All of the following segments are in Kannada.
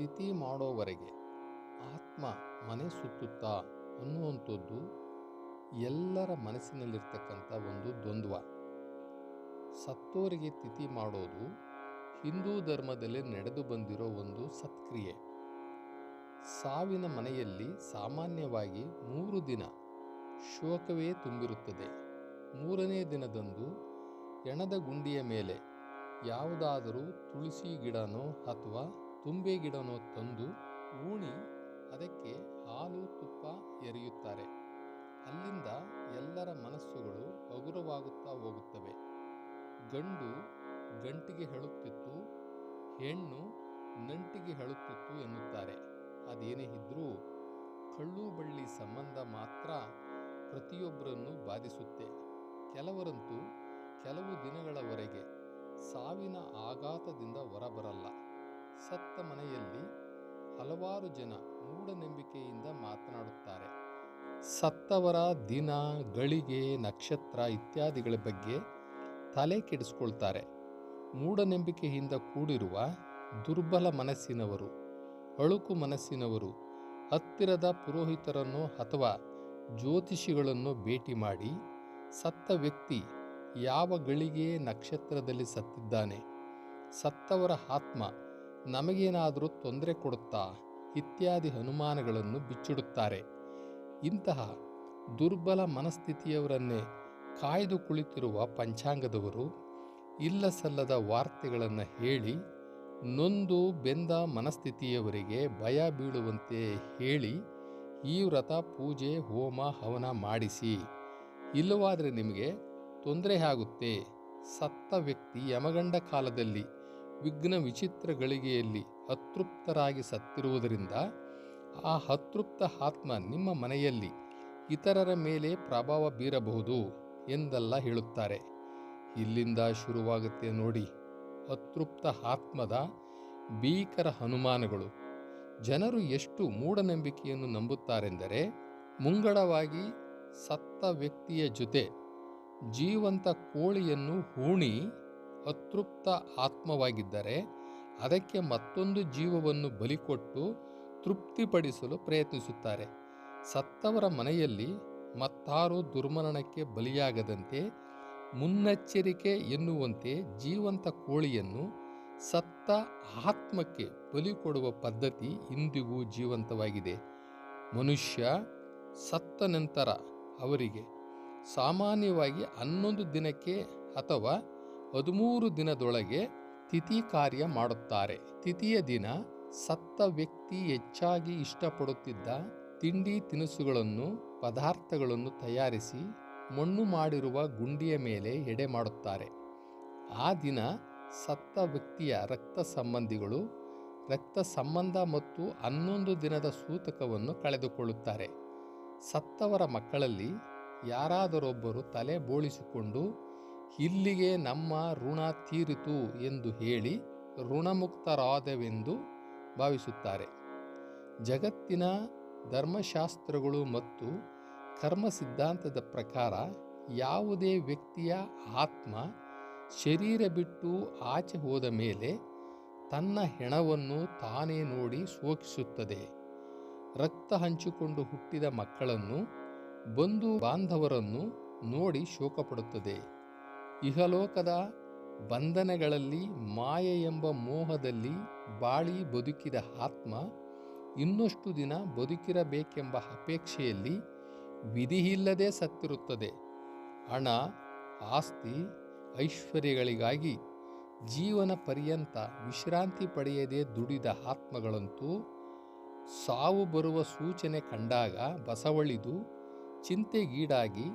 ತಿಥಿ ಮಾಡೋವರೆಗೆ ಆತ್ಮ ಮನೆ ಸುತ್ತುತ್ತಾ ಅನ್ನುವಂಥದ್ದು ಎಲ್ಲರ ಮನಸ್ಸಿನಲ್ಲಿರ್ತಕ್ಕಂಥ ಒಂದು ದ್ವಂದ್ವ. ಸತ್ತೋರಿಗೆ ತಿಥಿ ಮಾಡೋದು ಹಿಂದೂ ಧರ್ಮದಲ್ಲಿ ನಡೆದು ಬಂದಿರೋ ಒಂದು ಸತ್ಕ್ರಿಯೆ. ಸಾವಿನ ಮನೆಯಲ್ಲಿ ಸಾಮಾನ್ಯವಾಗಿ ಮೂರು ದಿನ ಶೋಕವೇ ತುಂಬಿರುತ್ತದೆ. ಮೂರನೇ ದಿನದಂದು ಎಣದ ಗುಂಡಿಯ ಮೇಲೆ ಯಾವುದಾದರೂ ತುಳಸಿ ಗಿಡನೋ ಅಥವಾ ತುಂಬೆ ಗಿಡನೋ ತಂದು ಊಣಿ ಅದಕ್ಕೆ ಹಾಲು, ತುಪ್ಪ ಎರೆಯುತ್ತಾರೆ. ಅಲ್ಲಿಂದ ಎಲ್ಲರ ಮನಸ್ಸುಗಳು ಹಗುರವಾಗುತ್ತಾ ಹೋಗುತ್ತವೆ. ಗಂಡು ಗಂಟಿಗೆ ಹೇಳುತ್ತಿತ್ತು, ಹೆಣ್ಣು ನಂಟಿಗೆ ಹೇಳುತ್ತಿತ್ತು ಎನ್ನುತ್ತಾರೆ. ಅದೇನೇ ಇದ್ದರೂ ಕಳ್ಳು ಬಳ್ಳಿ ಸಂಬಂಧ ಮಾತ್ರ ಪ್ರತಿಯೊಬ್ಬರನ್ನು ಬಾಧಿಸುತ್ತೆ. ಕೆಲವರಂತೂ ಕೆಲವು ದಿನಗಳವರೆಗೆ ಸಾವಿನ ಆಘಾತದಿಂದ ಹೊರಬರಲ್ಲ. ಸತ್ತ ಮನೆಯಲ್ಲಿ ಹಲವಾರು ಜನ ಮೂಢನಂಬಿಕೆಯಿಂದ ಮಾತನಾಡುತ್ತಾರೆ. ಸತ್ತವರ ದಿನ, ಗಳಿಗೆ, ನಕ್ಷತ್ರ ಇತ್ಯಾದಿಗಳ ಬಗ್ಗೆ ತಲೆ ಕೆಡಿಸ್ಕೊಳ್ತಾರೆ. ಮೂಢನಂಬಿಕೆಯಿಂದ ಕೂಡಿರುವ ದುರ್ಬಲ ಮನಸ್ಸಿನವರು, ಅಳುಕು ಮನಸ್ಸಿನವರು, ಹತ್ತಿರದ ಪುರೋಹಿತರನ್ನು ಅಥವಾ ಜ್ಯೋತಿಷಿಗಳನ್ನು ಭೇಟಿ ಮಾಡಿ ಸತ್ತ ವ್ಯಕ್ತಿ ಯಾವ ಗಳಿಗೆ ನಕ್ಷತ್ರದಲ್ಲಿ ಸತ್ತಿದ್ದಾನೆ, ಸತ್ತವರ ಆತ್ಮ ನಮಗೇನಾದರೂ ತೊಂದರೆ ಕೊಡುತ್ತಾ ಇತ್ಯಾದಿ ಅನುಮಾನಗಳನ್ನು ಬಿಚ್ಚಿಡುತ್ತಾರೆ. ಇಂತಹ ದುರ್ಬಲ ಮನಸ್ಥಿತಿಯವರನ್ನೇ ಕಾಯ್ದು ಕುಳಿತಿರುವ ಪಂಚಾಂಗದವರು ಇಲ್ಲ ಸಲ್ಲದ ವಾರ್ತೆಗಳನ್ನು ಹೇಳಿ, ನೊಂದು ಬೆಂದ ಮನಸ್ಥಿತಿಯವರಿಗೆ ಭಯ ಬೀಳುವಂತೆ ಹೇಳಿ, ಈ ವ್ರತ ಪೂಜೆ, ಹೋಮ, ಹವನ ಮಾಡಿಸಿ. ಇಲ್ಲವಾದರೆ ನಿಮಗೆ ತೊಂದರೆ ಆಗುತ್ತೆ. ಸತ್ತ ವ್ಯಕ್ತಿ ಯಮಗಂಡ ಕಾಲದಲ್ಲಿ ವಿಘ್ನ ವಿಚಿತ್ರ ಗಳಿಗೆಯಲ್ಲಿ ಅತೃಪ್ತರಾಗಿ ಸತ್ತಿರುವುದರಿಂದ ಆ ಅತೃಪ್ತ ಆತ್ಮ ನಿಮ್ಮ ಮನೆಯಲ್ಲಿ ಇತರರ ಮೇಲೆ ಪ್ರಭಾವ ಬೀರಬಹುದು ಎಂದೆಲ್ಲ ಹೇಳುತ್ತಾರೆ. ಇಲ್ಲಿಂದ ಶುರುವಾಗುತ್ತೆ ನೋಡಿ, ಅತೃಪ್ತ ಆತ್ಮದ ಭೀಕರ ಅನುಮಾನಗಳು. ಜನರು ಎಷ್ಟು ಮೂಢನಂಬಿಕೆಯನ್ನು ನಂಬುತ್ತಾರೆಂದರೆ, ಮುಂಗಡವಾಗಿ ಸತ್ತ ವ್ಯಕ್ತಿಯ ಜೊತೆ ಜೀವಂತ ಕೋಳಿಯನ್ನು ಹೂಣಿ ಅತೃಪ್ತ ಆತ್ಮವಾಗಿದ್ದರೆ ಅದಕ್ಕೆ ಮತ್ತೊಂದು ಜೀವವನ್ನು ಬಲಿಕೊಟ್ಟು ತೃಪ್ತಿಪಡಿಸಲು ಪ್ರಯತ್ನಿಸುತ್ತಾರೆ. ಸತ್ತವರ ಮನೆಯಲ್ಲಿ ಮತ್ತಾರು ದುರ್ಮರಣಕ್ಕೆ ಬಲಿಯಾಗದಂತೆ ಮುನ್ನೆಚ್ಚರಿಕೆ ಎನ್ನುವಂತೆ ಜೀವಂತ ಕೋಳಿಯನ್ನು ಸತ್ತ ಆತ್ಮಕ್ಕೆ ಬಲಿ ಕೊಡುವ ಪದ್ಧತಿ ಇಂದಿಗೂ ಜೀವಂತವಾಗಿದೆ. ಮನುಷ್ಯ ಸತ್ತ ನಂತರ ಅವರಿಗೆ ಸಾಮಾನ್ಯವಾಗಿ ಹನ್ನೊಂದು ದಿನಕ್ಕೆ ಅಥವಾ ಹದಿಮೂರು ದಿನದೊಳಗೆ ತಿಥಿ ಕಾರ್ಯ ಮಾಡುತ್ತಾರೆ. ತಿಥಿಯ ದಿನ ಸತ್ತ ವ್ಯಕ್ತಿ ಹೆಚ್ಚಾಗಿ ಇಷ್ಟಪಡುತ್ತಿದ್ದ ತಿಂಡಿ ತಿನಿಸುಗಳನ್ನು, ಪದಾರ್ಥಗಳನ್ನು ತಯಾರಿಸಿ ಮಣ್ಣು ಮಾಡಿರುವ ಗುಂಡಿಯ ಮೇಲೆ ಎಡೆ ಮಾಡುತ್ತಾರೆ. ಆ ದಿನ ಸತ್ತ ವ್ಯಕ್ತಿಯ ರಕ್ತ ಸಂಬಂಧಿಗಳು, ರಕ್ತ ಸಂಬಂಧ ಮತ್ತು ಹನ್ನೊಂದು ದಿನದ ಸೂತಕವನ್ನು ಕಳೆದುಕೊಳ್ಳುತ್ತಾರೆ. ಸತ್ತವರ ಮಕ್ಕಳಲ್ಲಿ ಯಾರಾದರೊಬ್ಬರು ತಲೆ ಬೋಳಿಸಿಕೊಂಡು ಇಲ್ಲಿಗೆ ನಮ್ಮ ಋಣ ತೀರಿತು ಎಂದು ಹೇಳಿ ಋಣಮುಕ್ತರಾದವೆಂದು ಭಾವಿಸುತ್ತಾರೆ. ಜಗತ್ತಿನ ಧರ್ಮಶಾಸ್ತ್ರಗಳು ಮತ್ತು ಕರ್ಮ ಸಿದ್ಧಾಂತದ ಪ್ರಕಾರ ಯಾವುದೇ ವ್ಯಕ್ತಿಯ ಆತ್ಮ ಶರೀರ ಬಿಟ್ಟು ಆಚೆ ಹೋದ ಮೇಲೆ ತನ್ನ ಹೆಣವನ್ನು ತಾನೇ ನೋಡಿ ಶೋಕಿಸುತ್ತದೆ. ರಕ್ತ ಹಂಚಿಕೊಂಡು ಹುಟ್ಟಿದ ಮಕ್ಕಳನ್ನು, ಬಂಧು ಬಾಂಧವರನ್ನು ನೋಡಿ ಶೋಕಪಡುತ್ತದೆ. ಇಹಲೋಕದ ಬಂಧನಗಳಲ್ಲಿ ಮಾಯೆ ಎಂಬ ಮೋಹದಲ್ಲಿ ಬಾಳಿ ಬದುಕಿದ ಆತ್ಮ ಇನ್ನಷ್ಟು ದಿನ ಬದುಕಿರಬೇಕೆಂಬ ಅಪೇಕ್ಷೆಯಲ್ಲಿ ವಿಧಿಯಿಲ್ಲದೆ ಸತ್ತಿರುತ್ತದೆ. ಹಣ, ಆಸ್ತಿ, ಐಶ್ವರ್ಯಗಳಿಗಾಗಿ ಜೀವನ ಪರ್ಯಂತ ವಿಶ್ರಾಂತಿ ಪಡೆಯದೆ ದುಡಿದ ಆತ್ಮಗಳಂತೂ ಸಾವು ಬರುವ ಸೂಚನೆ ಕಂಡಾಗ ಬಸವಳಿದು ಚಿಂತೆಗೀಡಾಗಿ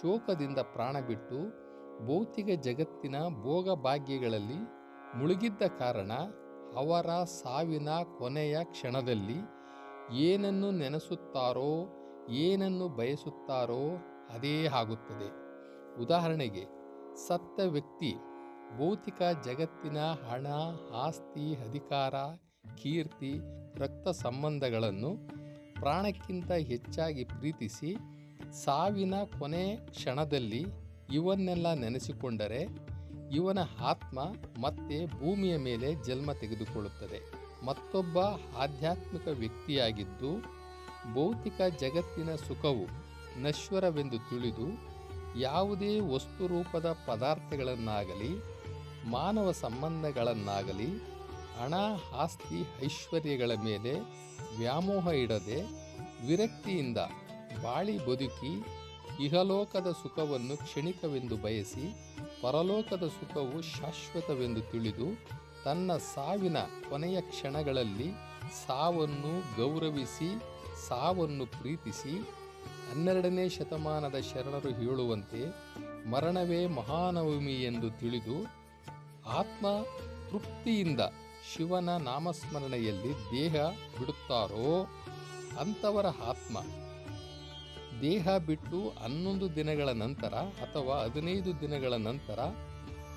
ಶೋಕದಿಂದ ಪ್ರಾಣ ಬಿಟ್ಟು ಭೌತಿಕ ಜಗತ್ತಿನ ಭೋಗ ಭಾಗ್ಯಗಳಲ್ಲಿ ಮುಳುಗಿದ್ದ ಕಾರಣ ಅವರ ಸಾವಿನ ಕೊನೆಯ ಕ್ಷಣದಲ್ಲಿ ಏನನ್ನು ನೆನೆಸುತ್ತಾರೋ, ಏನನ್ನು ಬಯಸುತ್ತಾರೋ ಅದೇ ಆಗುತ್ತದೆ. ಉದಾಹರಣೆಗೆ, ಸತ್ತ ವ್ಯಕ್ತಿ ಭೌತಿಕ ಜಗತ್ತಿನ ಹಣ, ಆಸ್ತಿ, ಅಧಿಕಾರ, ಕೀರ್ತಿ, ರಕ್ತ ಸಂಬಂಧಗಳನ್ನು ಪ್ರಾಣಕ್ಕಿಂತ ಹೆಚ್ಚಾಗಿ ಪ್ರೀತಿಸಿ ಸಾವಿನ ಕೊನೆ ಕ್ಷಣದಲ್ಲಿ ಇವನ್ನೆಲ್ಲ ನೆನೆಸಿಕೊಂಡರೆ ಇವನ ಆತ್ಮ ಮತ್ತೆ ಭೂಮಿಯ ಮೇಲೆ ಜನ್ಮ ತೆಗೆದುಕೊಳ್ಳುತ್ತದೆ. ಮತ್ತೊಬ್ಬ ಆಧ್ಯಾತ್ಮಿಕ ವ್ಯಕ್ತಿಯಾಗಿದ್ದು ಭೌತಿಕ ಜಗತ್ತಿನ ಸುಖವು ನಶ್ವರವೆಂದು ತಿಳಿದು ಯಾವುದೇ ವಸ್ತು ರೂಪದ ಪದಾರ್ಥಗಳನ್ನಾಗಲಿ, ಮಾನವ ಸಂಬಂಧಗಳನ್ನಾಗಲಿ, ಹಣ, ಆಸ್ತಿ, ಐಶ್ವರ್ಯಗಳ ಮೇಲೆ ವ್ಯಾಮೋಹ ಇಡದೆ ವಿರಕ್ತಿಯಿಂದ ಬಾಳಿ ಬದುಕಿ ಇಹಲೋಕದ ಸುಖವನ್ನು ಕ್ಷಣಿಕವೆಂದು ಬಯಸಿ, ಪರಲೋಕದ ಸುಖವು ಶಾಶ್ವತವೆಂದು ತಿಳಿದು, ತನ್ನ ಸಾವಿನ ಕೊನೆಯ ಕ್ಷಣಗಳಲ್ಲಿ ಸಾವನ್ನು ಗೌರವಿಸಿ, ಸಾವನ್ನು ಪ್ರೀತಿಸಿ, ಹನ್ನೆರಡನೇ ಶತಮಾನದ ಶರಣರು ಹೇಳುವಂತೆ ಮರಣವೇ ಮಹಾನವಮಿ ಎಂದು ತಿಳಿದು, ಆತ್ಮ ತೃಪ್ತಿಯಿಂದ ಶಿವನ ನಾಮಸ್ಮರಣೆಯಲ್ಲಿ ದೇಹ ಬಿಡುತ್ತಾರೋ ಅಂಥವರ ಆತ್ಮ. ದೇಹ ಬಿಟ್ಟು ಹನ್ನೊಂದು ದಿನಗಳ ನಂತರ ಅಥವಾ ಹದಿನೈದು ದಿನಗಳ ನಂತರ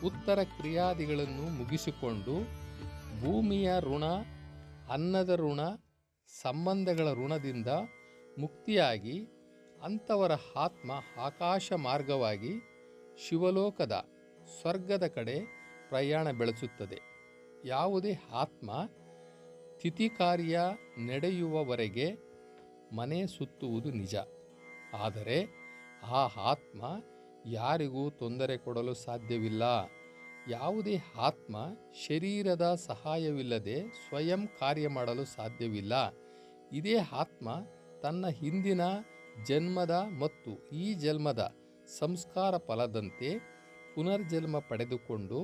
ಉತ್ತರ ಕ್ರಿಯಾದಿಗಳನ್ನು ಮುಗಿಸಿಕೊಂಡು ಭೂಮಿಯ ಋಣ, ಅನ್ನದ ಋಣ, ಸಂಬಂಧಗಳ ಋಣದಿಂದ ಮುಕ್ತಿಯಾಗಿ ಅಂಥವರ ಆತ್ಮ ಆಕಾಶ ಮಾರ್ಗವಾಗಿ ಶಿವಲೋಕದ ಸ್ವರ್ಗದ ಕಡೆ ಪ್ರಯಾಣ ಬೆಳೆಸುತ್ತದೆ. ಯಾವುದೇ ಆತ್ಮ ತಿಥಿ ಕಾರ್ಯ ನಡೆಯುವವರೆಗೆ ಮನೆ ಸುತ್ತುವುದು ನಿಜ. ಆದರೆ ಆ ಆತ್ಮ ಯಾರಿಗೂ ತೊಂದರೆ ಕೊಡಲು ಸಾಧ್ಯವಿಲ್ಲ. ಯಾವುದೇ ಆತ್ಮ ಶರೀರದ ಸಹಾಯವಿಲ್ಲದೆ ಸ್ವಯಂ ಕಾರ್ಯ ಮಾಡಲು ಸಾಧ್ಯವಿಲ್ಲ. ಇದೇ ಆತ್ಮ ತನ್ನ ಹಿಂದಿನ ಜನ್ಮದ ಮತ್ತು ಈ ಜನ್ಮದ ಸಂಸ್ಕಾರ ಫಲದಂತೆ ಪುನರ್ಜನ್ಮ ಪಡೆದುಕೊಂಡು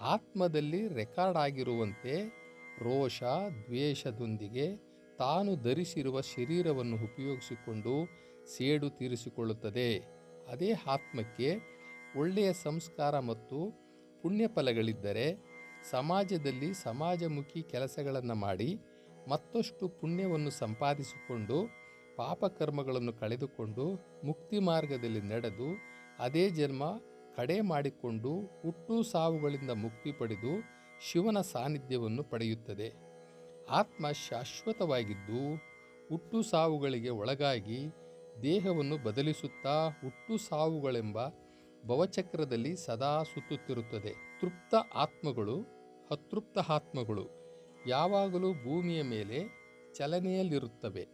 ಆತ್ಮದಲ್ಲಿ ರೆಕಾರ್ಡ್ ಆಗಿರುವಂತೆ ರೋಷ, ದ್ವೇಷದೊಂದಿಗೆ ತಾನು ಧರಿಸಿರುವ ಶರೀರವನ್ನು ಉಪಯೋಗಿಸಿಕೊಂಡು ಸೇಡು ತೀರಿಸಿಕೊಳ್ಳುತ್ತದೆ. ಅದೇ ಆತ್ಮಕ್ಕೆ ಒಳ್ಳೆಯ ಸಂಸ್ಕಾರ ಮತ್ತು ಪುಣ್ಯ ಫಲಗಳಿದ್ದರೆ ಸಮಾಜದಲ್ಲಿ ಸಮಾಜಮುಖಿ ಕೆಲಸಗಳನ್ನು ಮಾಡಿ ಮತ್ತಷ್ಟು ಪುಣ್ಯವನ್ನು ಸಂಪಾದಿಸಿಕೊಂಡು ಪಾಪಕರ್ಮಗಳನ್ನು ಕಳೆದುಕೊಂಡು ಮುಕ್ತಿ ಮಾರ್ಗದಲ್ಲಿ ನಡೆದು ಅದೇ ಜನ್ಮ ಕಡೆ ಮಾಡಿಕೊಂಡು ಹುಟ್ಟು ಸಾವುಗಳಿಂದ ಮುಕ್ತಿ ಪಡೆದು ಶಿವನ ಸಾನ್ನಿಧ್ಯವನ್ನು ಪಡೆಯುತ್ತದೆ. ಆತ್ಮ ಶಾಶ್ವತವಾಗಿದ್ದು ಹುಟ್ಟು ಸಾವುಗಳಿಗೆ ಒಳಗಾಗಿ ದೇಹವನ್ನು ಬದಲಿಸುತ್ತಾ ಹುಟ್ಟು ಸಾವುಗಳೆಂಬ ಭವಚಕ್ರದಲ್ಲಿ ಸದಾ ಸುತ್ತುತ್ತಿರುತ್ತದೆ. ತೃಪ್ತ ಆತ್ಮಗಳು ಅತೃಪ್ತ ಆತ್ಮಗಳು ಯಾವಾಗಲೂ ಭೂಮಿಯ ಮೇಲೆ ಚಲನೆಯಲ್ಲಿರುತ್ತವೆ.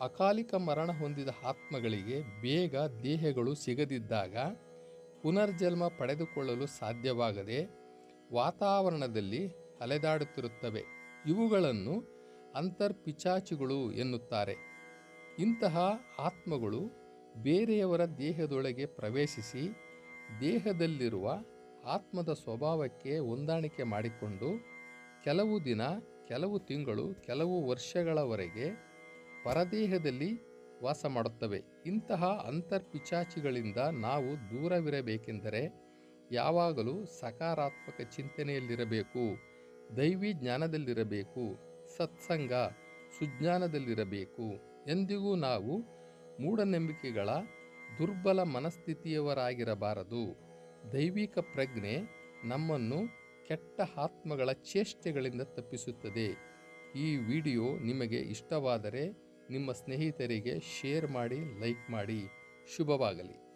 ಅಕಾಲಿಕ ಮರಣ ಹೊಂದಿದ ಆತ್ಮಗಳಿಗೆ ಬೇಗ ದೇಹಗಳು ಸಿಗದಿದ್ದಾಗ ಪುನರ್ಜನ್ಮ ಪಡೆದುಕೊಳ್ಳಲು ಸಾಧ್ಯವಾಗದೆ ವಾತಾವರಣದಲ್ಲಿ ಅಲೆದಾಡುತ್ತಿರುತ್ತವೆ. ಇವುಗಳನ್ನು ಅಂತರ್ಪಿಚಾಚಿಗಳು ಎನ್ನುತ್ತಾರೆ. ಇಂತಹ ಆತ್ಮಗಳು ಬೇರೆಯವರ ದೇಹದೊಳಗೆ ಪ್ರವೇಶಿಸಿ ದೇಹದಲ್ಲಿರುವ ಆತ್ಮದ ಸ್ವಭಾವಕ್ಕೆ ಹೊಂದಾಣಿಕೆ ಮಾಡಿಕೊಂಡು ಕೆಲವು ದಿನ, ಕೆಲವು ತಿಂಗಳು, ಕೆಲವು ವರ್ಷಗಳವರೆಗೆ ಪರದೇಹದಲ್ಲಿ ವಾಸ ಮಾಡುತ್ತವೆ. ಇಂತಹ ಅಂತರ್ಪಿಚಾಚಿಗಳಿಂದ ನಾವು ದೂರವಿರಬೇಕೆಂದರೆ ಯಾವಾಗಲೂ ಸಕಾರಾತ್ಮಕ ಚಿಂತನೆಯಲ್ಲಿರಬೇಕು, ದೈವಿ ಜ್ಞಾನದಲ್ಲಿರಬೇಕು, ಸತ್ಸಂಗ, ಸುಜ್ಞಾನದಲ್ಲಿರಬೇಕು. ಎಂದಿಗೂ ನಾವು ಮೂಢನಂಬಿಕೆಗಳ ದುರ್ಬಲ ಮನಸ್ಥಿತಿಯವರಾಗಿರಬಾರದು. ದೈವಿಕ ಪ್ರಜ್ಞೆ ನಮ್ಮನ್ನು ಕೆಟ್ಟ ಆತ್ಮಗಳ ಚೇಷ್ಟೆಗಳಿಂದ ತಪ್ಪಿಸುತ್ತದೆ. ಈ ವಿಡಿಯೋ ನಿಮಗೆ ಇಷ್ಟವಾದರೆ ನಿಮ್ಮ ಸ್ನೇಹಿತರಿಗೆ ಶೇರ್ ಮಾಡಿ, ಲೈಕ್ ಮಾಡಿ. ಶುಭವಾಗಲಿ.